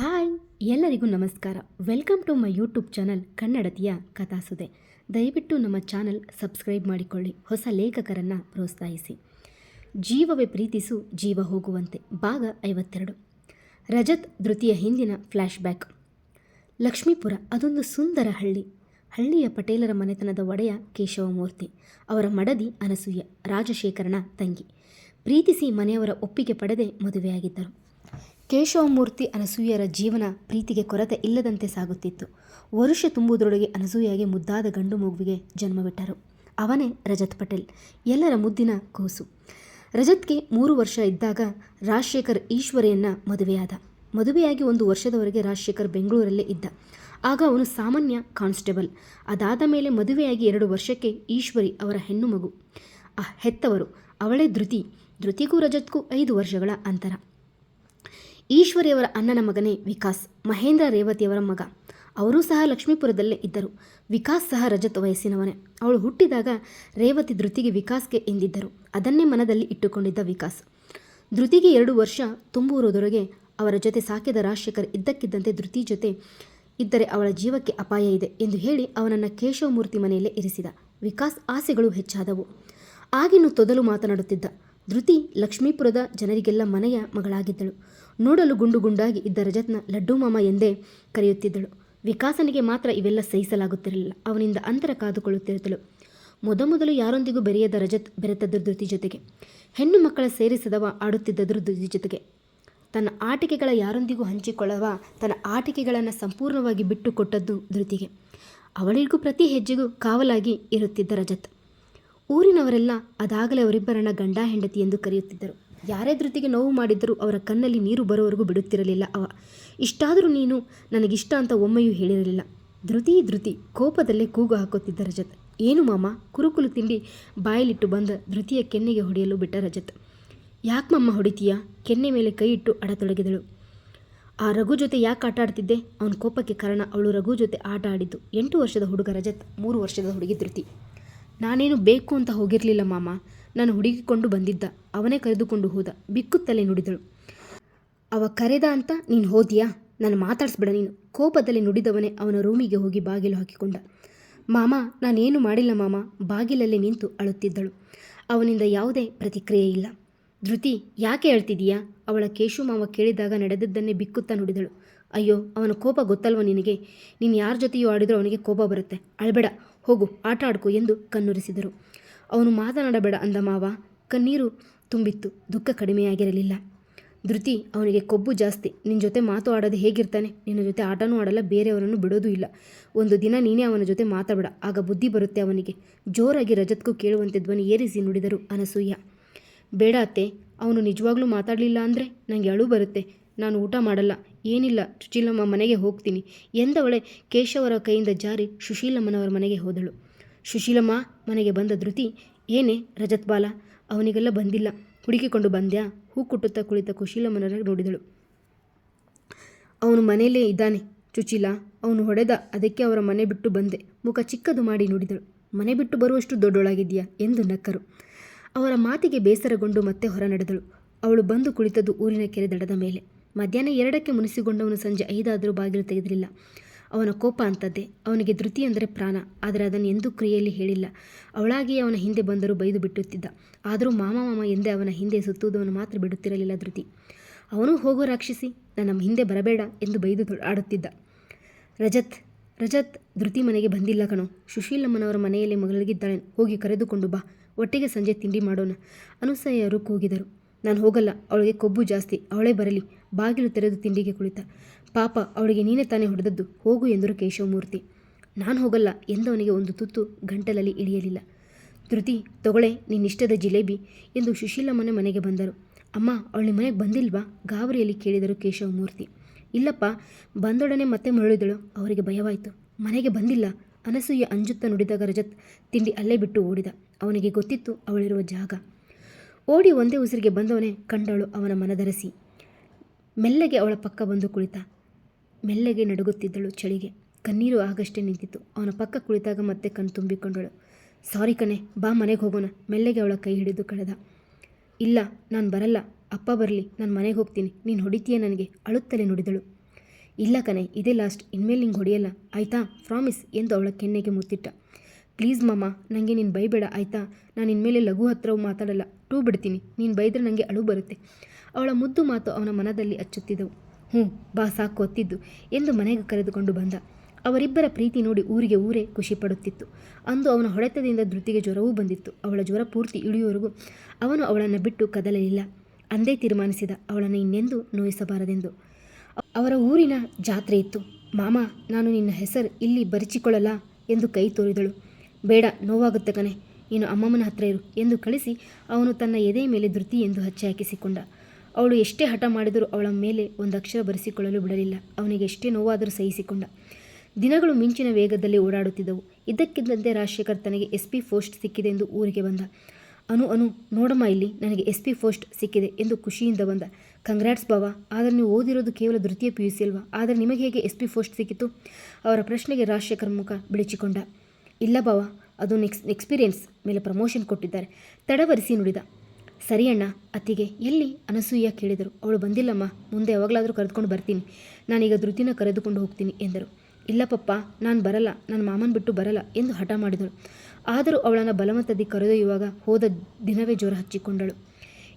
Hi, ಎಲ್ಲರಿಗೂ ನಮಸ್ಕಾರ. Welcome to my YouTube channel ಕನ್ನಡತಿಯ ಕಥಾಸುದೆ. ದಯವಿಟ್ಟು ನಮ್ಮ ಚಾನಲ್ ಸಬ್ಸ್ಕ್ರೈಬ್ ಮಾಡಿಕೊಳ್ಳಿ, ಹೊಸ ಲೇಖಕರನ್ನು ಪ್ರೋತ್ಸಾಹಿಸಿ. ಜೀವವೇ ಪ್ರೀತಿಸು, ಜೀವ ಹೋಗುವಂತೆ. ಭಾಗ ಐವತ್ತೆರಡು. ರಜತ್ ಧೃತಿಯ ಹಿಂದಿನ ಫ್ಲ್ಯಾಶ್ ಬ್ಯಾಕ್ ಲಕ್ಷ್ಮೀಪುರ, ಅದೊಂದು ಸುಂದರ ಹಳ್ಳಿ. ಹಳ್ಳಿಯ ಪಟೇಲರ ಮನೆತನದ ಒಡೆಯ ಕೇಶವಮೂರ್ತಿ. ಅವರ ಮಡದಿ ಅನಸೂಯ, ರಾಜಶೇಖರನ ತಂಗಿ. ಪ್ರೀತಿಸಿ ಮನೆಯವರ ಒಪ್ಪಿಗೆ ಪಡೆದೇ ಮದುವೆಯಾಗಿದ್ದರು. ಕೇಶವಮೂರ್ತಿ ಅನಸೂಯರ ಜೀವನ ಪ್ರೀತಿಗೆ ಕೊರತೆ ಇಲ್ಲದಂತೆ ಸಾಗುತ್ತಿತ್ತು. ವರುಷ ತುಂಬುವುದರೊಳಗೆ ಅನಸೂಯಾಗೆ ಮುದ್ದಾದ ಗಂಡು ಮಗುವಿಗೆ ಜನ್ಮವಿಟ್ಟರು. ಅವನೇ ರಜತ್ ಪಟೇಲ್. ಎಲ್ಲರ ಮುದ್ದಿನ ಕೂಸು. ರಜತ್ಗೆ ಮೂರು ವರ್ಷ ಇದ್ದಾಗ ರಾಜಶೇಖರ್ ಈಶ್ವರಿಯನ್ನ ಮದುವೆಯಾದ. ಮದುವೆಯಾಗಿ ಒಂದು ವರ್ಷದವರೆಗೆ ರಾಜಶೇಖರ್ ಬೆಂಗಳೂರಲ್ಲೇ ಇದ್ದ. ಆಗ ಅವನು ಸಾಮಾನ್ಯ ಕಾನ್ಸ್ಟೇಬಲ್. ಅದಾದ ಮೇಲೆ ಮದುವೆಯಾಗಿ ಎರಡು ವರ್ಷಕ್ಕೆ ಈಶ್ವರಿ ಅವರ ಹೆಣ್ಣು ಮಗು. ಹೆತ್ತವರು. ಅವಳೇ ಧೃತಿ. ಧೃತಿಗೂ ರಜತ್ಗೂ ಐದು ವರ್ಷಗಳ ಅಂತರ. ಈಶ್ವರಿಯವರ ಅಣ್ಣನ ಮಗನೇ ವಿಕಾಸ್, ಮಹೇಂದ್ರ ರೇವತಿಯವರ ಮಗ. ಅವರೂ ಸಹ ಲಕ್ಷ್ಮೀಪುರದಲ್ಲೇ ಇದ್ದರು. ವಿಕಾಸ್ ಸಹ ರಜತ್ ವಯಸ್ಸಿನವನೇ. ಅವಳು ಹುಟ್ಟಿದಾಗ ರೇವತಿ ಧೃತಿಗೆ ವಿಕಾಸ್ಗೆ ಎಂದಿದ್ದರು. ಅದನ್ನೇ ಮನದಲ್ಲಿ ಇಟ್ಟುಕೊಂಡಿದ್ದ ವಿಕಾಸ್. ಧೃತಿಗೆ ಎರಡು ವರ್ಷ ತುಂಬುವುದರೊಳಗೆ ಅವರ ಜೊತೆ ಸಾಕಿದ ರಾಜಶೇಖರ್ ಇದ್ದಕ್ಕಿದ್ದಂತೆ ಧೃತಿ ಜೊತೆ ಇದ್ದರೆ ಅವಳ ಜೀವಕ್ಕೆ ಅಪಾಯ ಇದೆ ಎಂದು ಹೇಳಿ ಅವನನ್ನು ಕೇಶವಮೂರ್ತಿ ಮನೆಯಲ್ಲೇ ಇರಿಸಿದ. ವಿಕಾಸ್ ಆಸೆಗಳು ಹೆಚ್ಚಾದವು. ಆಗಿನ್ನು ತೊದಲು ಮಾತನಾಡುತ್ತಿದ್ದ. ಧೃತಿ ಲಕ್ಷ್ಮೀಪುರದ ಜನರಿಗೆಲ್ಲ ಮನೆಯ ಮಗಳಾಗಿದ್ದಳು. ನೋಡಲು ಗುಂಡು ಗುಂಡಾಗಿ ಇದ್ದ ರಜತ್ನ ಲಡ್ಡು ಮಾಮ ಎಂದೇ ಕರೆಯುತ್ತಿದ್ದಳು. ವಿಕಾಸನಿಗೆ ಮಾತ್ರ ಇವೆಲ್ಲ ಸಹಿಸಲಾಗುತ್ತಿರಲಿಲ್ಲ. ಅವನಿಂದ ಅಂತರ ಕಾದುಕೊಳ್ಳುತ್ತಿರುತ್ತಳು. ಮೊದಮೊದಲು ಯಾರೊಂದಿಗೂ ಬೆರೆಯದ ರಜತ್ ಬೆರೆತದ್ದು ಧೃತಿ ಜೊತೆಗೆ. ಹೆಣ್ಣು ಮಕ್ಕಳ ಸೇರಿಸದವ ಆಡುತ್ತಿದ್ದರು ಧೃತಿ ಜೊತೆಗೆ. ತನ್ನ ಆಟಿಕೆಗಳ ಯಾರೊಂದಿಗೂ ಹಂಚಿಕೊಳ್ಳವ, ತನ್ನ ಆಟಿಕೆಗಳನ್ನು ಸಂಪೂರ್ಣವಾಗಿ ಬಿಟ್ಟುಕೊಟ್ಟದ್ದು ಧೃತಿಗೆ. ಅವಳಿಗೂ ಪ್ರತಿ ಹೆಜ್ಜೆಗೂ ಕಾವಲಾಗಿ ಇರುತ್ತಿದ್ದ ರಜತ್. ಊರಿನವರೆಲ್ಲ ಅದಾಗಲೇ ಅವರಿಬ್ಬರನ್ನ ಗಂಡ ಹೆಂಡತಿ ಎಂದು ಕರೆಯುತ್ತಿದ್ದರು. ಯಾರೇ ಧೃತಿಗೆ ನೋವು ಮಾಡಿದ್ದರೂ ಅವರ ಕಣ್ಣಲ್ಲಿ ನೀರು ಬರೋವರೆಗೂ ಬಿಡುತ್ತಿರಲಿಲ್ಲ ಅವ. ಇಷ್ಟಾದರೂ ನೀನು ನನಗಿಷ್ಟ ಅಂತ ಒಮ್ಮೆಯೂ ಹೇಳಿರಲಿಲ್ಲ. ಧೃತಿ ಧೃತಿ, ಕೋಪದಲ್ಲೇ ಕೂಗು ಹಾಕುತ್ತಿದ್ದ ರಜತ್. ಏನು ಮಾಮ, ಕುರುಕುಲು ತಿಂಡಿ ಬಾಯಲಿಟ್ಟು ಬಂದ ಧೃತಿಯ ಕೆನ್ನೆಗೆ ಹೊಡೆಯಲು ಬಿಟ್ಟ ರಜತ್. ಮಮ್ಮ ಹೊಡಿತೀಯಾ? ಕೆನ್ನೆ ಮೇಲೆ ಕೈ ಇಟ್ಟು ಅಡತೊಡಗಿದಳು. ಆ ರಘು ಜೊತೆ ಯಾಕೆ ಆಟ ಆಡ್ತಿದ್ದೆ? ಅವನ ಕೋಪಕ್ಕೆ ಕಾರಣ ಅವಳು ರಘು ಜೊತೆ ಆಟ ಆಡಿದ್ದು ಎಂಟು ವರ್ಷದ ಹುಡುಗ ರಜತ್, ಮೂರು ವರ್ಷದ ಹುಡುಗಿ ಧೃತಿ. ನಾನೇನು ಬೇಕು ಅಂತ ಹೋಗಿರಲಿಲ್ಲ ಮಾಮ. ನಾನು ಹುಡುಗಿಕೊಂಡು ಬಂದಿದ್ದ. ಅವನೇ ಕರೆದುಕೊಂಡು ಹೋದ. ಬಿಕ್ಕುತ್ತಲೇ ನುಡಿದಳು. ಅವ ಕರೆದ ಅಂತ ನೀನು ಹೋದಿಯಾ? ನಾನು ಮಾತಾಡಿಸ್ಬೇಡ ನೀನು. ಕೋಪದಲ್ಲಿ ನುಡಿದವನೇ ಅವನ ರೂಮಿಗೆ ಹೋಗಿ ಬಾಗಿಲು ಹಾಕಿಕೊಂಡ. ಮಾಮ, ನಾನೇನು ಮಾಡಿಲ್ಲ ಮಾಮ. ಬಾಗಿಲಲ್ಲಿ ನಿಂತು ಅಳುತ್ತಿದ್ದಳು. ಅವನಿಂದ ಯಾವುದೇ ಪ್ರತಿಕ್ರಿಯೆ ಇಲ್ಲ. ಧೃತಿ, ಯಾಕೆ ಹೇಳ್ತಿದೀಯಾ ಅವಳ ಕೇಶು ಮಾವ ಕೇಳಿದಾಗ ನಡೆದದ್ದನ್ನೇ ಬಿಕ್ಕುತ್ತಾ ನುಡಿದಳು. ಅಯ್ಯೋ, ಅವನ ಕೋಪ ಗೊತ್ತಲ್ವ ನಿನಗೆ? ನೀನು ಯಾರ ಜೊತೆಯೂ ಆಡಿದರೂ ಅವನಿಗೆ ಕೋಪ ಬರುತ್ತೆ. ಅಳಬೇಡ, ಹೋಗು, ಆಟ ಆಡ್ಕೊ ಎಂದು ಕಣ್ಣುರಿಸಿದರು. ಅವನು ಮಾತನಾಡಬೇಡ ಅಂದ ಮಾವ. ಕಣ್ಣೀರು ತುಂಬಿತ್ತು, ದುಃಖ ಕಡಿಮೆಯಾಗಿರಲಿಲ್ಲ. ಧೃತಿ, ಅವನಿಗೆ ಕೊಬ್ಬು ಜಾಸ್ತಿ. ನಿನ್ನ ಜೊತೆ ಮಾತು ಆಡೋದು ಹೇಗಿರ್ತಾನೆ? ನಿನ್ನ ಜೊತೆ ಆಟನೂ ಆಡಲ್ಲ, ಬೇರೆಯವರನ್ನು ಬಿಡೋದೂ ಇಲ್ಲ. ಒಂದು ದಿನ ನೀನೇ ಅವನ ಜೊತೆ ಮಾತಾಡಬೇಡ, ಆಗ ಬುದ್ಧಿ ಬರುತ್ತೆ ಅವನಿಗೆ. ಜೋರಾಗಿ ರಜತ್ಗೂ ಕೇಳುವಂತೆ ಧ್ವನಿ ಏರಿಸಿ ನುಡಿದರು ಅನಸೂಯ. ಬೇಡ ಅತ್ತೆ, ಅವನು ನಿಜವಾಗ್ಲೂ ಮಾತಾಡಲಿಲ್ಲ ಅಂದರೆ ನನಗೆ ಅಳು ಬರುತ್ತೆ. ನಾನು ಊಟ ಮಾಡಲ್ಲ. ಏನಿಲ್ಲ, ಸುಶೀಲಮ್ಮ ಮನೆಗೆ ಹೋಗ್ತೀನಿ ಎಂದವಳೆ ಕೇಶವರ ಕೈಯಿಂದ ಜಾರಿ ಸುಶೀಲಮ್ಮನವರ ಮನೆಗೆ ಹೋದಳು. ಸುಶೀಲಮ್ಮ ಮನೆಗೆ ಬಂದ ಧೃತಿ, ಏನೇ ರಜತ್ ಬಾಲ, ಅವನಿಗೆಲ್ಲ ಬಂದಿಲ್ಲ. ಹುಡುಕಿಕೊಂಡು ಬಂದ್ಯಾ? ಹೂ ಕುಟ್ಟುತ್ತಾ ಕುಳಿತ ಕುಶೀಲಮ್ಮನರ ನೋಡಿದಳು. ಅವನು ಮನೆಯಲ್ಲೇ ಇದ್ದಾನೆ ಚುಚಿಲ ಅವನು ಹೊಡೆದ ಅದಕ್ಕೆ ಅವರ ಮನೆ ಬಿಟ್ಟು ಬಂದೆ. ಮುಖ ಚಿಕ್ಕದು ಮಾಡಿ ನುಡಿದಳು. ಮನೆ ಬಿಟ್ಟು ಬರುವಷ್ಟು ದೊಡ್ಡೊಳಗಿದೆಯಾ ಎಂದು ನಕ್ಕರು. ಅವರ ಮಾತಿಗೆ ಬೇಸರಗೊಂಡು ಮತ್ತೆ ಹೊರ ನಡೆದಳು ಅವಳು ಬಂದು ಕುಳಿತದ್ದು ಊರಿನ ಕೆರೆ ದಡದ ಮೇಲೆ. ಮಧ್ಯಾಹ್ನ ಎರಡಕ್ಕೆ ಮುನಿಸಿಕೊಂಡವನು ಸಂಜೆ ಐದಾದರೂ ಬಾಗಿಲು ತೆಗೆದಿರಲಿಲ್ಲ. ಅವನ ಕೋಪ ಅಂತದ್ದೇ ಅವನಿಗೆ ಧೃತಿ ಅಂದರೆ ಪ್ರಾಣ. ಆದರೆ ಅದನ್ನು ಎಂದೂ ಕ್ರಿಯೆಯಲ್ಲಿ ಹೇಳಿಲ್ಲ. ಅವಳಾಗಿಯೇ ಅವನ ಹಿಂದೆ ಬಂದರೂ ಬೈದು ಬಿಟ್ಟುತ್ತಿದ್ದ. ಆದರೂ ಮಾಮ ಮಾಮ ಎಂದೇ ಅವನ ಹಿಂದೆ ಸುತ್ತುವುದವನು ಮಾತ್ರ ಬಿಡುತ್ತಿರಲಿಲ್ಲ ಧೃತಿ. ಅವನು ಹೋಗೋ ರಾಕ್ಷಿಸಿ, ನನ್ನ ಹಿಂದೆ ಬರಬೇಡ ಎಂದು ಬೈದು ಆಡುತ್ತಿದ್ದ. ರಜತ್ ರಜತ್, ಧೃತಿ ಮನೆಗೆ ಬಂದಿಲ್ಲ ಕಣೋ. ಸುಶೀಲಮ್ಮನವರ ಮನೆಯಲ್ಲಿ ಮಗಳಿಗಿದ್ದಾಳೆ ಹೋಗಿ ಕರೆದುಕೊಂಡು ಬಾ. ಒಟ್ಟಿಗೆ ಸಂಜೆ ತಿಂಡಿ ಮಾಡೋಣ. ಅನುಸೂಯರು ಕೂಗಿದರು. ನಾನು ಹೋಗಲ್ಲ. ಅವಳಿಗೆ ಕೊಬ್ಬು ಜಾಸ್ತಿ. ಅವಳೇ ಬರಲಿ. ಬಾಗಿಲು ತೆರೆದು ತಿಂಡಿಗೆ ಕುಳಿತ. ಪಾಪ, ಅವಳಿಗೆ ನೀನೇ ತಾನೇ ಹೊಡೆದದ್ದು. ಹೋಗು ಎಂದರು ಕೇಶವಮೂರ್ತಿ. ನಾನು ಹೋಗಲ್ಲ ಎಂದವನಿಗೆ ಒಂದು ತುತ್ತು ಗಂಟಲಲ್ಲಿ ಇಳಿಯಲಿಲ್ಲ. ಧೃತಿ, ತಗೊಳೆ, ನಿನ್ನಿಷ್ಟದ ಜಿಲೇಬಿ ಎಂದು ಸುಶೀಲಮ್ಮನ ಮನೆಗೆ ಬಂದರು. ಅಮ್ಮ, ಅವಳಿ ಮನೆಗೆ ಬಂದಿಲ್ವಾ? ಗಾಬರಿಯಲ್ಲಿ ಕೇಳಿದರು ಕೇಶವಮೂರ್ತಿ. ಇಲ್ಲಪ್ಪ, ಬಂದೊಡನೆ ಮತ್ತೆ ಮರಳಿದಳು. ಅವರಿಗೆ ಭಯವಾಯಿತು. ಮನೆಗೆ ಬಂದಿಲ್ಲ. ಅನಸೂಯ ಅಂಜುತ್ತಾ ನುಡಿದಾಗ ರಜತ್ ತಿಂಡಿ ಅಲ್ಲೇ ಬಿಟ್ಟು ಓಡಿದ. ಅವನಿಗೆ ಗೊತ್ತಿತ್ತು ಅವಳಿರುವ ಜಾಗ. ಓಡಿ ಒಂದೇ ಉಸಿರಿಗೆ ಬಂದವನೇ ಕಂಡಳು ಅವನ ಮನದರಸಿ. ಮೆಲ್ಲಗೆ ಅವಳ ಪಕ್ಕ ಬಂದು ಕುಳಿತ. ಮೆಲ್ಲಗೆ ನಡುಗುತ್ತಿದ್ದಳು ಚಳಿಗೆ. ಕಣ್ಣೀರು ಆಗಷ್ಟೇ ನಿಂತಿತ್ತು. ಅವನ ಪಕ್ಕ ಕುಳಿತಾಗ ಮತ್ತೆ ಕಣ್ಣು ತುಂಬಿಕೊಂಡಳು. ಸಾರಿ ಕಣೆ, ಬಾ ಮನೆಗೆ ಹೋಗೋಣ. ಮೆಲ್ಲಗೆ ಅವಳ ಕೈ ಹಿಡಿದು ಕಳೆದ. ಇಲ್ಲ, ನಾನು ಬರಲ್ಲ. ಅಪ್ಪ ಬರಲಿ. ನಾನು ಮನೆಗೆ ಹೋಗ್ತೀನಿ. ನೀನು ಹೊಡಿತೀಯ ನನಗೆ? ಅಳುತ್ತಲೇ ನುಡಿದಳು. ಇಲ್ಲ ಕಣೆ, ಇದೇ ಲಾಸ್ಟ್. ಇನ್ಮೇಲೆ ನಿಂಗೆ ಹೊಡೆಯಲ್ಲ. ಆಯಿತಾ? ಪ್ರಾಮಿಸ್ ಎಂದು ಅವಳ ಕೆನ್ನೆಗೆ ಮುತ್ತಿಟ್ಟ. ಪ್ಲೀಸ್ ಮಾಮ ನನಗೆ ನೀನು ಬೈಬೇಡ ಆಯ್ತಾ? ನಾನು ಇನ್ಮೇಲೆ ಲಘು ಹತ್ರವೂ ಮಾತಾಡಲ್ಲ. ಟೂ ಬಿಡ್ತೀನಿ. ನೀನು ಬೈದರೆ ನನಗೆ ಅಳು ಬರುತ್ತೆ. ಅವಳ ಮುದ್ದು ಮಾತು ಅವನ ಮನದಲ್ಲಿ ಅಚ್ಚುತ್ತಿದ್ದವು. ಹ್ಞೂ ಬಾ ಸಾಕು ಒತ್ತಿದ್ದು ಎಂದು ಮನೆಗೆ ಕರೆದುಕೊಂಡು ಬಂದ. ಅವರಿಬ್ಬರ ಪ್ರೀತಿ ನೋಡಿ ಊರಿಗೆ ಊರೇ ಖುಷಿ ಪಡುತ್ತಿತ್ತು. ಅಂದು ಅವನ ಹೊಡೆತದಿಂದ ಧೃತಿಗೆ ಜ್ವರವೂ ಬಂದಿತ್ತು. ಅವಳ ಜ್ವರ ಪೂರ್ತಿ ಇಳಿಯುವವರೆಗೂ ಅವನು ಅವಳನ್ನು ಬಿಟ್ಟು ಕದಲಲಿಲ್ಲ. ಅಂದೇ ತೀರ್ಮಾನಿಸಿದ ಅವಳನ್ನು ಇನ್ನೆಂದೂ ನೋಯಿಸಬಾರದೆಂದು. ಅವರ ಊರಿನ ಜಾತ್ರೆ ಇತ್ತು. ಮಾಮ, ನಾನು ನಿನ್ನ ಹೆಸರು ಇಲ್ಲಿ ಬರಿಚಿಕೊಳ್ಳಲ್ಲ ಎಂದು ಕೈ ತೋರಿದಳು. ಬೇಡ, ನೋವಾಗುತ್ತೆ ಕಣೆ. ನೀನು ಅಮ್ಮಮ್ಮನ ಹತ್ರ ಇರು ಎಂದು ಕಳಿಸಿ ಅವನು ತನ್ನ ಎದೆಯ ಮೇಲೆ ಧೃತಿ ಎಂದು ಹಚ್ಚಿ ಹಾಕಿಸಿಕೊಂಡ. ಅವಳು ಎಷ್ಟೇ ಹಠ ಮಾಡಿದರೂ ಅವಳ ಮೇಲೆ ಒಂದು ಅಕ್ಷರ ಬರೆಸಿಕೊಳ್ಳಲು ಬಿಡಲಿಲ್ಲ. ಅವನಿಗೆ ಎಷ್ಟೇ ನೋವಾದರೂ ಸಹಿಸಿಕೊಂಡ. ದಿನಗಳು ಮಿಂಚಿನ ವೇಗದಲ್ಲಿ ಓಡಾಡುತ್ತಿದ್ದವು. ಇದಕ್ಕಿದ್ದಂತೆ ರಾಜಶೇಖರ್ ತನಗೆ ಎಸ್ ಪಿ ಪೋಸ್ಟ್ ಸಿಕ್ಕಿದೆ ಎಂದು ಊರಿಗೆ ಬಂದ. ಅನು ಅನು, ನೋಡಮ್ಮ ಇಲ್ಲಿ, ನನಗೆ ಎಸ್ ಪಿ ಪೋಸ್ಟ್ ಸಿಕ್ಕಿದೆ ಎಂದು ಖುಷಿಯಿಂದ ಬಂದ. ಕಂಗ್ರಾಟ್ಸ್ ಬಾವ, ಆದರೆ ನೀವು ಓದಿರೋದು ಕೇವಲ ತೃತೀಯ ಪಿ ಯು ಸಿ ಅಲ್ವಾ? ಆದರೆ ನಿಮಗೆ ಹೇಗೆ ಎಸ್ ಪಿ ಪೋಸ್ಟ್ ಸಿಕ್ಕಿತು? ಅವರ ಪ್ರಶ್ನೆಗೆ ರಾಜಶೇಖರ್ ಮುಖ ಬಿಳಿಚಿಕೊಂಡ. ಇಲ್ಲ ಬಾವ, ಅದು ನೆಕ್ಸ್ ಎಕ್ಸ್ಪೀರಿಯನ್ಸ್ ಮೇಲೆ ಪ್ರಮೋಷನ್ ಕೊಟ್ಟಿದ್ದಾರೆ. ತಡವರಿಸಿ ನುಡಿದ. ಸರಿ ಅಣ್ಣ, ಅತ್ತಿಗೆ. ಎಲ್ಲಿ? ಅನಸೂಯ ಕೇಳಿದರು. ಅವಳು ಬಂದಿಲ್ಲಮ್ಮ, ಮುಂದೆ ಯಾವಾಗಲಾದರೂ ಕರೆದುಕೊಂಡು ಬರ್ತೀನಿ. ನಾನೀಗ ಧೃತಿನ ಕರೆದುಕೊಂಡು ಹೋಗ್ತೀನಿ ಎಂದರು. ಇಲ್ಲ ಪಪ್ಪ, ನಾನು ಬರಲ್ಲ ನನ್ನ ಮಾಮನ ಬಿಟ್ಟು ಬರಲ್ಲ ಎಂದು ಹಠ ಮಾಡಿದಳು. ಆದರೂ ಅವಳನ್ನು ಬಲವಂತದಿ ಕರೆದೊಯ್ಯುವಾಗ ಹೋದ ದಿನವೇ ಜ್ವರ ಹಚ್ಚಿಕೊಂಡಳು.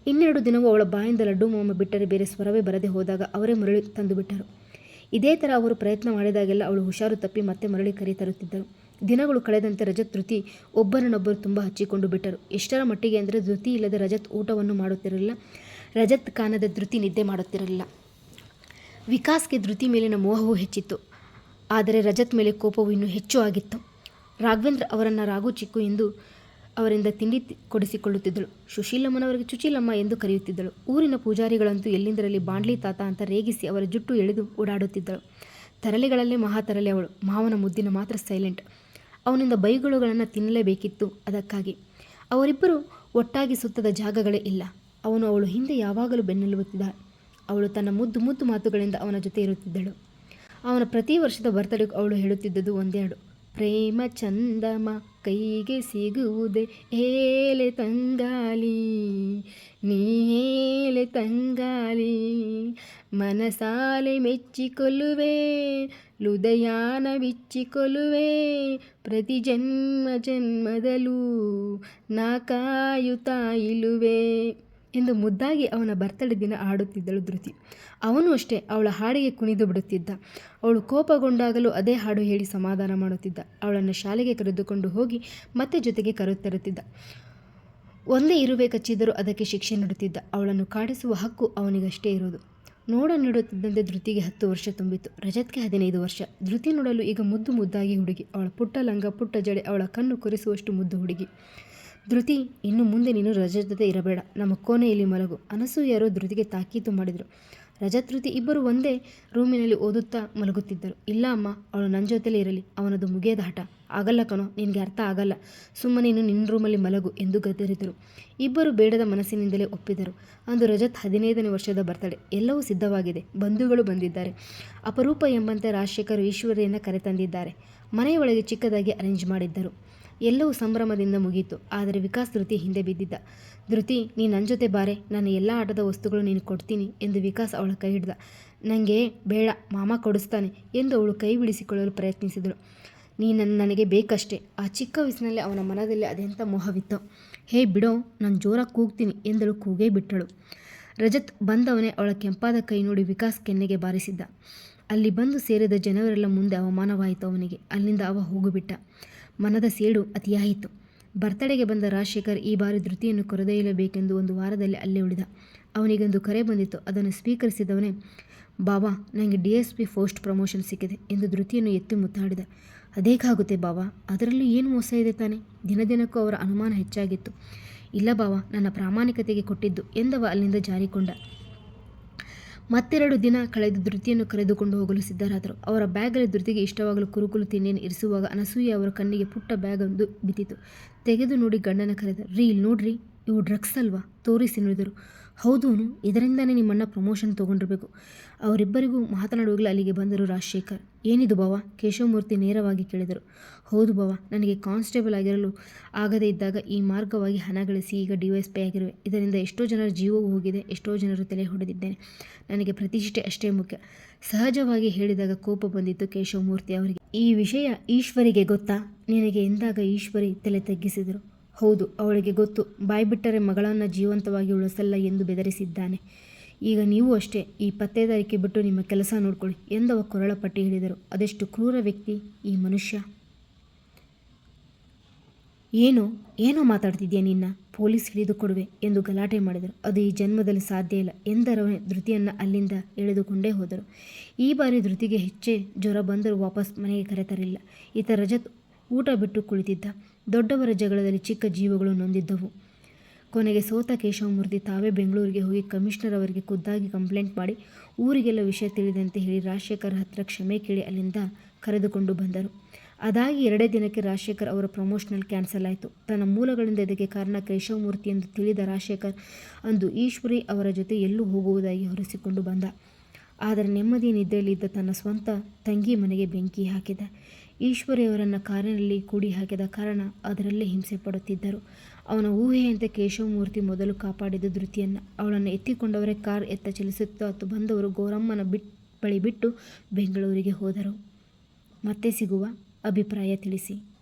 ಇನ್ನೆರಡು ದಿನವೂ ಅವಳ ಬಾಯಿಂದ ಲಡ್ಡು ಮೊಮ್ಮ ಬಿಟ್ಟರೆ ಬೇರೆ ಸ್ವರವೇ ಬರದೆ ಹೋದಾಗ ಅವರೇ ಮರಳಿ ತಂದುಬಿಟ್ಟರು. ಇದೇ ಥರ ಅವರು ಪ್ರಯತ್ನ ಮಾಡಿದಾಗೆಲ್ಲ ಅವಳು ಹುಷಾರು ತಪ್ಪಿ ಮತ್ತೆ ಮರಳಿ ಕರೆ ತರುತ್ತಿದ್ದರು ದಿನಗಳು ಕಳೆದಂತೆ ರಜತ್, ಧೃತಿ ಒಬ್ಬರನ್ನೊಬ್ಬರು ತುಂಬ ಹಚ್ಚಿಕೊಂಡು ಬಿಟ್ಟರು. ಎಷ್ಟರ ಮಟ್ಟಿಗೆ ಅಂದರೆ ಧೃತಿ ಇಲ್ಲದೆ ರಜತ್ ಊಟವನ್ನು ಮಾಡುತ್ತಿರಲಿಲ್ಲ. ರಜತ್ ಕಾಣದ ಧೃತಿ ನಿದ್ದೆ ಮಾಡುತ್ತಿರಲಿಲ್ಲ. ವಿಕಾಸ್ಗೆ ಧೃತಿ ಮೇಲಿನ ಮೋಹವು ಹೆಚ್ಚಿತ್ತು. ಆದರೆ ರಜತ್ ಮೇಲೆ ಕೋಪವು ಇನ್ನೂ ಹೆಚ್ಚು ಆಗಿತ್ತು. ರಾಘವೇಂದ್ರ ಅವರನ್ನು ರಾಘು ಚಿಕ್ಕು ಎಂದು ಅವರಿಂದ ತಿಂಡಿ ಕೊಡಿಸಿಕೊಳ್ಳುತ್ತಿದ್ದಳು. ಸುಶೀಲಮ್ಮನವರಿಗೆ ಚುಚೀಲಮ್ಮ ಎಂದು ಕರೆಯುತ್ತಿದ್ದಳು. ಊರಿನ ಪೂಜಾರಿಗಳಂತೂ ಎಲ್ಲಿಂದರಲ್ಲಿ ಬಾಂಡ್ಲಿ ತಾತ ಅಂತ ರೇಗಿಸಿ ಅವರ ಜುಟ್ಟು ಎಳೆದು ಓಡಾಡುತ್ತಿದ್ದಳು. ತರಲೆಗಳಲ್ಲೇ ಮಹಾ ತರಲೆ ಅವಳು. ಮಾವನ ಮುದ್ದಿನ ಮಾತ್ರ ಸೈಲೆಂಟ್. ಅವನಿಂದ ಬೈಗುಳುಗಳನ್ನು ತಿನ್ನಲೇಬೇಕಿತ್ತು. ಅದಕ್ಕಾಗಿ ಅವರಿಬ್ಬರು ಒಟ್ಟಾಗಿ ಸುತ್ತದ ಜಾಗಗಳೇ ಇಲ್ಲ. ಅವನು ಅವಳು ಹಿಂದೆ ಯಾವಾಗಲೂ ಬೆನ್ನೆಲುಬುತ್ತಿದ್ದ ಅವಳು ತನ್ನ ಮುದ್ದು ಮುದ್ದು ಮಾತುಗಳಿಂದ ಅವನ ಜೊತೆ ಇರುತ್ತಿದ್ದಳು. ಅವನ ಪ್ರತಿ ವರ್ಷದ ಬರ್ತಡೆಗೂ ಅವಳು ಹೇಳುತ್ತಿದ್ದುದು ಒಂದೆರಡು. ಪ್ರೇಮ ಚಂದಮ ಕೈಗೆ ಸಿಗುವುದೇ ಏಲೆ ತಂಗಾಲಿ, ನೀ ಏಲೆ ತಂಗಾಲಿ, ಮನಸಾಲೆ ಮೆಚ್ಚಿಕೊಲ್ಲುವೆ ಹೃದಯಾನ ಬಿಚ್ಚಿಕೊಲ್ಲುವೆ ಪ್ರತಿ ಜನ್ಮ ಜನ್ಮದಲ್ಲೂ ನಾ ಎಂದು ಮುದ್ದಾಗಿ ಅವನ ಬರ್ತಡೆ ದಿನ ಆಡುತ್ತಿದ್ದಳು ಧೃತಿ. ಅವನು ಅಷ್ಟೇ, ಅವಳ ಹಾಡಿಗೆ ಕುಣಿದು ಬಿಡುತ್ತಿದ್ದ. ಅವಳು ಕೋಪಗೊಂಡಾಗಲೂ ಅದೇ ಹಾಡು ಹೇಳಿ ಸಮಾಧಾನ ಮಾಡುತ್ತಿದ್ದ. ಅವಳನ್ನು ಶಾಲೆಗೆ ಕರೆದುಕೊಂಡು ಹೋಗಿ ಮತ್ತೆ ಜೊತೆಗೆ ಕರೆತರುತ್ತಿದ್ದ. ಒಂದೇ ಇರುವೆ ಕಚ್ಚಿದ್ದರೂ ಅದಕ್ಕೆ ಶಿಕ್ಷೆ ನೀಡುತ್ತಿದ್ದ. ಅವಳನ್ನು ಕಾಡಿಸುವ ಹಕ್ಕು ಅವನಿಗಷ್ಟೇ ಇರೋದು ನೋಡ ನೀಡುತ್ತಿದ್ದಂತೆ ಧೃತಿಗೆ ಹತ್ತು ವರ್ಷ ತುಂಬಿತು ರಜತ್ಗೆ ಹದಿನೈದು ವರ್ಷ. ಧೃತಿ ನೋಡಲು ಈಗ ಮುದ್ದು ಮುದ್ದಾಗಿ ಹುಡುಗಿ. ಅವಳ ಪುಟ್ಟ ಲಂಗ, ಪುಟ್ಟ ಜಡೆ, ಅವಳ ಕಣ್ಣು ಕೊರೆಸುವಷ್ಟು ಮುದ್ದು ಹುಡುಗಿ. ಧೃತಿ, ಇನ್ನು ಮುಂದೆ ನೀನು ರಜತ್ ಜೊತೆ ಇರಬೇಡ. ನಮ್ಮ ಕೋಣೆಯಲ್ಲಿ ಮಲಗು. ಅನಸೂಯರು ಧೃತಿಗೆ ತಾಕೀತು ಮಾಡಿದರು. ರಜತ್, ಧೃತಿ ಇಬ್ಬರು ಒಂದೇ ರೂಮಿನಲ್ಲಿ ಓದುತ್ತಾ ಮಲಗುತ್ತಿದ್ದರು. ಇಲ್ಲ ಅಮ್ಮ, ಅವಳು ನನ್ನ ಜೊತೆಲೇ ಇರಲಿ. ಅವನದು ಮುಗಿಯದ ಹಠ. ಆಗಲ್ಲ ಕಣೋ, ನಿನಗೆ ಅರ್ಥ ಆಗಲ್ಲ. ಸುಮ್ಮನೆ ನೀನು ನಿನ್ನ ರೂಮಲ್ಲಿ ಮಲಗು ಎಂದು ಗದ್ದರಿದರು ಇಬ್ಬರು ಬೇಡದ ಮನಸ್ಸಿನಿಂದಲೇ ಒಪ್ಪಿದರು. ಅಂದು ರಜತ್ ಹದಿನೈದನೇ ವರ್ಷದ ಬರ್ತಡೆ. ಎಲ್ಲವೂ ಸಿದ್ಧವಾಗಿದೆ. ಬಂಧುಗಳು ಬಂದಿದ್ದಾರೆ. ಅಪರೂಪ ಎಂಬಂತೆ ರಾಜಶೇಖರ್ ಈಶ್ವರಿಯನ್ನು ಕರೆತಂದಿದ್ದಾರೆ ಮನೆಯೊಳಗೆ ಚಿಕ್ಕದಾಗಿ ಅರೇಂಜ್ ಮಾಡಿದ್ದರು. ಎಲ್ಲವೂ ಸಂಭ್ರಮದಿಂದ ಮುಗಿಯಿತು ಆದರೆ ವಿಕಾಸ್ ಧೃತಿ ಹಿಂದೆ ಬಿದ್ದಿದ್ದ. ಧೃತಿ ನೀ ನನ್ನ ಜೊತೆ ಬಾರೆ. ನಾನು ಎಲ್ಲ ಆಟದ ವಸ್ತುಗಳು ನೀನು ಕೊಡ್ತೀನಿ ಎಂದು ವಿಕಾಸ್ ಅವಳ ಕೈ ಹಿಡ್ದ. ನನಗೆ ಬೇಡ, ಮಾಮ ಕೊಡಿಸ್ತಾನೆ ಎಂದು ಅವಳು ಕೈ ಬಿಡಿಸಿಕೊಳ್ಳಲು ಪ್ರಯತ್ನಿಸಿದಳು. ನೀ ನನ್ನ ನನಗೆ ಬೇಕಷ್ಟೇ. ಆ ಚಿಕ್ಕ ವಯಸ್ಸಿನಲ್ಲಿ ಅವನ ಮನದಲ್ಲಿ ಅದೆಂಥ ಮೋಹವಿತ್ತು. ಹೇ ಬಿಡೋ, ನಾನು ಜೋರಾಗಿ ಕೂಗ್ತೀನಿ ಎಂದಳು ಕೂಗೇ ಬಿಟ್ಟಳು. ರಜತ್ ಬಂದವನೇ ಅವಳ ಕೆಂಪಾದ ಕೈ ನೋಡಿ ವಿಕಾಸ್ ಕೆನ್ನೆಗೆ ಬಾರಿಸಿದ್ದ. ಅಲ್ಲಿ ಬಂದು ಸೇರಿದ ಜನವರೆಲ್ಲ ಮುಂದೆ ಅವಮಾನವಾಯಿತು ಅವನಿಗೆ. ಅಲ್ಲಿಂದ ಅವ ಹೋಗುಬಿಟ್ಟ. ಮನದ ಸೇಡು ಅತಿಯಾಯಿತು. ಬರ್ತಡೆಗೆ ಬಂದ ರಾಜಶೇಖರ್ ಈ ಬಾರಿ ಧೃತಿಯನ್ನು ಕೊರೆದೊಯ್ಯಲೇಬೇಕೆಂದು ಒಂದು ವಾರದಲ್ಲಿ ಅಲ್ಲೇ ಉಳಿದ. ಅವನಿಗೊಂದು ಕರೆ ಬಂದಿತ್ತು. ಅದನ್ನು ಸ್ವೀಕರಿಸಿದವನೇ, ಬಾಬಾ ನನಗೆ D S P post promotion ಸಿಕ್ಕಿದೆ ಎಂದು ಧೃತಿಯನ್ನು ಎತ್ತಿ ಮುತ್ತಾಡಿದ. ಅದೇಕಾಗುತ್ತೆ ಬಾವಾ. ಅದರಲ್ಲೂ ಏನು ಮೋಸ ಇದೆ ತಾನೆ? ದಿನ ದಿನಕ್ಕೂ ಅವರ ಅನುಮಾನ ಹೆಚ್ಚಾಗಿತ್ತು. ಇಲ್ಲ ಬಾವ, ನನ್ನ ಪ್ರಾಮಾಣಿಕತೆಗೆ ಕೊಟ್ಟಿದ್ದು ಎಂದವ ಅಲ್ಲಿಂದ ಜಾರಿಕೊಂಡ. ಮತ್ತೆರಡು ದಿನ ಕಳೆದು ಧೃತಿಯನ್ನು ಕರೆದುಕೊಂಡು ಹೋಗಲು ಸಿದ್ಧರಾದರು. ಅವರ ಬ್ಯಾಗಲ್ಲಿ ಧೃತಿಗೆ ಇಷ್ಟವಾಗಲು ಕುರುಕುಲು ತಿನ್ನೇನು ಇರಿಸುವಾಗ ಅನಸೂಯ ಅವರ ಕಣ್ಣಿಗೆ ಪುಟ್ಟ ಬ್ಯಾಗ್ ಒಂದು ಬಿದ್ದಿತು. ತೆಗೆದು ನೋಡಿ ಗಂಡನ ಕರೆದರು ರೀ, ಇಲ್ಲಿ ನೋಡ್ರಿ, ಇವು ಡ್ರಗ್ಸ್ ಅಲ್ವಾ? ತೋರಿಸಿ ನುಡಿದರು. ಹೌದು, ಇದರಿಂದನೇ ನಿಮ್ಮಣ್ಣ ಪ್ರಮೋಷನ್ ತೊಗೊಂಡಿರಬೇಕು. ಅವರಿಬ್ಬರಿಗೂ ಮಾತನಾಡುವಾಗಲೇ ಅಲ್ಲಿಗೆ ಬಂದರು ರಾಜಶೇಖರ್. ಏನಿದು ಬಾವ? ಕೇಶವಮೂರ್ತಿ ನೇರವಾಗಿ ಕೇಳಿದರು. ಹೌದು ಬಾವ, ನನಗೆ ಕಾನ್ಸ್ಟೇಬಲ್ ಆಗಿರಲು ಆಗದೇ ಇದ್ದಾಗ ಈ ಮಾರ್ಗವಾಗಿ ಹಣ ಗಳಿಸಿ ಈಗ ಡಿ ವೈಸ್ ಪಿ ಆಗಿರುವೆ. ಇದರಿಂದ ಎಷ್ಟೋ ಜನರ ಜೀವವೂ ಹೋಗಿದೆ, ಎಷ್ಟೋ ಜನರು ತಲೆ ಹೊಡೆದಿದ್ದೇನೆ. ನನಗೆ ಪ್ರತಿಷ್ಠೆ ಅಷ್ಟೇ ಮುಖ್ಯ. ಸಹಜವಾಗಿ ಹೇಳಿದಾಗ ಕೋಪ ಬಂದಿತ್ತು ಕೇಶವಮೂರ್ತಿ ಅವರಿಗೆ. ಈ ವಿಷಯ ಈಶ್ವರಿಗೆ ಗೊತ್ತಾ? ನಿನಗೆ ಎಂದಾಗ ಈಶ್ವರಿ ತಲೆ ತಗ್ಗಿಸಿದರು. ಹೌದು, ಅವಳಿಗೆ ಗೊತ್ತು. ಬಾಯ್ಬಿಟ್ಟರೆ ಮಗಳನ್ನು ಜೀವಂತವಾಗಿ ಉಳಿಸಲ್ಲ ಎಂದು ಬೆದರಿಸಿದ್ದಾನೆ. ಈಗ ನೀವು ಅಷ್ಟೇ, ಈ ಪತ್ತೇದಾರಿಕೆ ಬಿಟ್ಟು ನಿಮ್ಮ ಕೆಲಸ ನೋಡ್ಕೊಳ್ಳಿ ಎಂದವ ಕೊರಳ ಪಟ್ಟಿ ಹೇಳಿದರು. ಅದೆಷ್ಟು ಕ್ರೂರ ವ್ಯಕ್ತಿ ಈ ಮನುಷ್ಯ. ಏನು, ಏನೋ ಮಾತಾಡ್ತಿದ್ಯಾ ನಿನ್ನ? ಪೊಲೀಸ್ ಹಿಡಿದು ಕೊಡುವೆ ಎಂದು ಗಲಾಟೆ ಮಾಡಿದರು. ಅದು ಈ ಜನ್ಮದಲ್ಲಿ ಸಾಧ್ಯ ಇಲ್ಲ ಎಂದರವನೇ ಧೃತಿಯನ್ನು ಅಲ್ಲಿಂದ ಎಳೆದುಕೊಂಡೇ ಹೋದರು. ಈ ಬಾರಿ ಧೃತಿಗೆ ಹೆಚ್ಚೇ ಜ್ವರ ಬಂದರೂ ವಾಪಸ್ ಮನೆಗೆ ಕರೆತರಿಲ್ಲ ಈತ ರಜತ್ ಊಟ ಬಿಟ್ಟು ಕುಳಿತಿದ್ದ. ದೊಡ್ಡವರ ಜಗಳದಲ್ಲಿ ಚಿಕ್ಕ ಜೀವಗಳು ನೊಂದಿದ್ದವು. ಕೊನೆಗೆ ಸೋತ ಕೇಶವಮೂರ್ತಿ ತಾವೇ ಬೆಂಗಳೂರಿಗೆ ಹೋಗಿ ಕಮಿಷನರ್ ಅವರಿಗೆ ಖುದ್ದಾಗಿ ಕಂಪ್ಲೇಂಟ್ ಮಾಡಿ ಊರಿಗೆಲ್ಲ ವಿಷಯ ತಿಳಿದಂತೆ ಹೇಳಿ ರಾಜಶೇಖರ್ ಹತ್ರ ಕ್ಷಮೆ ಕೇಳಿ ಅಲ್ಲಿಂದ ಕರೆದುಕೊಂಡು ಬಂದರು. ಅದಾಗಿ ಎರಡೇ ದಿನಕ್ಕೆ ರಾಜಶೇಖರ್ ಅವರ ಪ್ರಮೋಷನಲ್ ಕ್ಯಾನ್ಸಲ್ ಆಯಿತು. ತನ್ನ ಮೂಲಗಳಿಂದ ಇದಕ್ಕೆ ಕಾರಣ ಕೇಶವಮೂರ್ತಿ ಎಂದು ತಿಳಿದ ರಾಜಶೇಖರ್ ಅಂದು ಈಶ್ವರಿ ಅವರ ಜೊತೆ ಎಲ್ಲೂ ಹೋಗುವುದಾಗಿ ಹೊರಿಸಿಕೊಂಡು ಬಂದ. ಆದರೆ ನೆಮ್ಮದಿ ನಿದ್ದೆಯಲ್ಲಿದ್ದ ತನ್ನ ಸ್ವಂತ ತಂಗಿ ಮನೆಗೆ ಬೆಂಕಿ ಹಾಕಿದ. ಈಶ್ವರಿಯವರನ್ನು ಕಾರಿನಲ್ಲಿ ಕೂಡಿ ಹಾಕಿದ ಕಾರಣ ಅದರಲ್ಲೇ ಹಿಂಸೆ ಪಡುತ್ತಿದ್ದರು. ಅವನ ಊಹೆಯಂತೆ ಕೇಶವಮೂರ್ತಿ ಮೊದಲು ಕಾಪಾಡಿದ ಧೃತಿಯನ್ನು ಅವಳನ್ನು ಎತ್ತಿಕೊಂಡವರೇ ಕಾರ್ ಎತ್ತ ಚಲಿಸುತ್ತಾ ಬಂದವರು ಗೌರಮ್ಮನ ಬಿಟ್, ಬಳಿ ಬಿಟ್ಟು ಬೆಂಗಳೂರಿಗೆ ಹೋದರು. ಮತ್ತೆ ಸಿಗುವ ಅಭಿಪ್ರಾಯ ತಿಳಿಸಿ.